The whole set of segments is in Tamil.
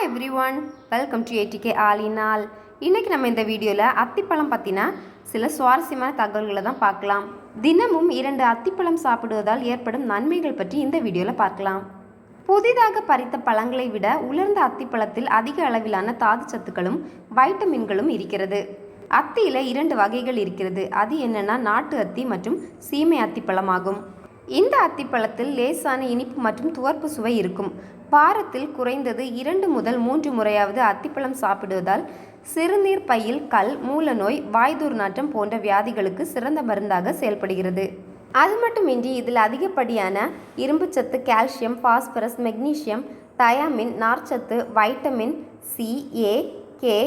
Hi everyone welcome to ATK ஆலினால் இன்றைக்கி நம்ம இந்த வீடியோவில் அத்திப்பழம் பற்றின சில சுவாரஸ்யமான தகவல்களை தான் பார்க்கலாம். தினமும் இரண்டு அத்திப்பழம் சாப்பிடுவதால் ஏற்படும் நன்மைகள் பற்றி இந்த வீடியோவில் பார்க்கலாம். புதிதாக பறித்த பழங்களை விட உலர்ந்த அத்திப்பழத்தில் அதிக அளவிலான தாது சத்துக்களும் வைட்டமின்களும் இருக்கிறது. அத்தியில் இரண்டு வகைகள் இருக்கிறது. அது என்னென்னா நாட்டு அத்தி மற்றும் சீமை அத்திப்பழமாகும். இந்த அத்திப்பழத்தில் லேசான இனிப்பு மற்றும் துவர்ப்பு சுவை இருக்கும். வாரத்தில் குறைந்தது இரண்டு முதல் மூன்று முறையாவது அத்திப்பழம் சாப்பிடுவதால் சிறுநீர் பையில் கல் மூலநோய் வாய்தூர் துர்நாற்றம் போன்ற வியாதிகளுக்கு சிறந்த மருந்தாக செயல்படுகிறது. அது மட்டுமின்றி இதில் அதிகப்படியான இரும்புச்சத்து கால்சியம் பாஸ்பரஸ் மெக்னீசியம் தயாமின் நார்ச்சத்து vitamin C A K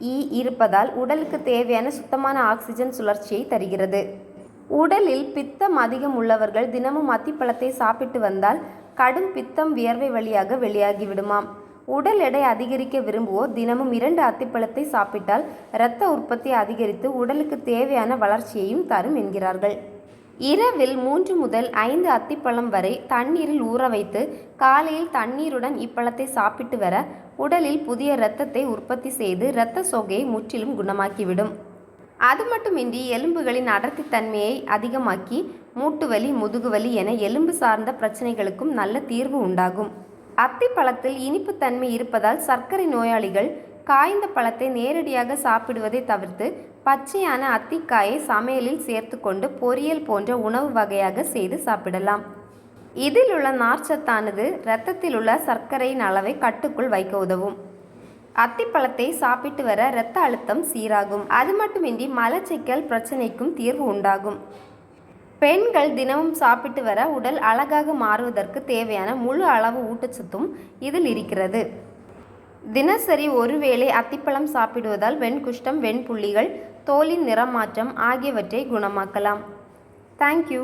E இருப்பதால் உடலுக்கு தேவையான சுத்தமான ஆக்சிஜன் சுழற்சியை தருகிறது. உடலில் பித்தம் அதிகம் உள்ளவர்கள் தினமும் அத்திப்பழத்தை சாப்பிட்டு வந்தால் கடும் பித்தம் வியர்வை வழியாக வெளியாகிவிடுமாம். உடல் எடை அதிகரிக்க விரும்புவோர் தினமும் இரண்டு அத்திப்பழத்தை சாப்பிட்டால் இரத்த உற்பத்தி அதிகரித்து உடலுக்கு தேவையான வளர்ச்சியையும் தரும் என்கிறார்கள். இரவில் மூன்று முதல் ஐந்து அத்திப்பழம் வரை தண்ணீரில் ஊற வைத்து காலையில் தண்ணீருடன் இப்பழத்தை சாப்பிட்டு வர உடலில் புதிய இரத்தத்தை உற்பத்தி செய்து இரத்த சோகையை முற்றிலும் குணமாக்கிவிடும். அது மட்டுமின்றி எலும்புகளின் அடர்த்தித்தன்மையை அதிகமாக்கி மூட்டுவலி முதுகுவலி என எலும்பு சார்ந்த பிரச்சனைகளுக்கும் நல்ல தீர்வு உண்டாகும். அத்தி பழத்தில் இனிப்புத்தன்மை இருப்பதால் சர்க்கரை நோயாளிகள் காய்ந்த பழத்தை நேரடியாக சாப்பிடுவதை தவிர்த்து பச்சையான அத்திக்காயை சமையலில் சேர்த்து கொண்டு பொரியல் போன்ற உணவு வகையாக செய்து சாப்பிடலாம். இதில் உள்ள நார்ச்சத்தானது இரத்தத்தில் உள்ள சர்க்கரையின் அளவை கட்டுக்குள் வைக்க உதவும். அத்திப்பழத்தை சாப்பிட்டு வர இரத்த அழுத்தம் சீராகும். அது மட்டுமின்றி மலச்சிக்கல் பிரச்சனைக்கும் தீர்வு உண்டாகும். பெண்கள் தினமும் சாப்பிட்டு வர உடல் அழகாக மாறுவதற்கு தேவையான முழு அளவு ஊட்டச்சத்தும் இதில் இருக்கிறது. தினசரி ஒருவேளை அத்திப்பழம் சாப்பிடுவதால் வெண்குஷ்டம் வெண்புள்ளிகள் தோலின் நிறமாற்றம் ஆகியவற்றை குணமாக்கலாம். தேங்க்யூ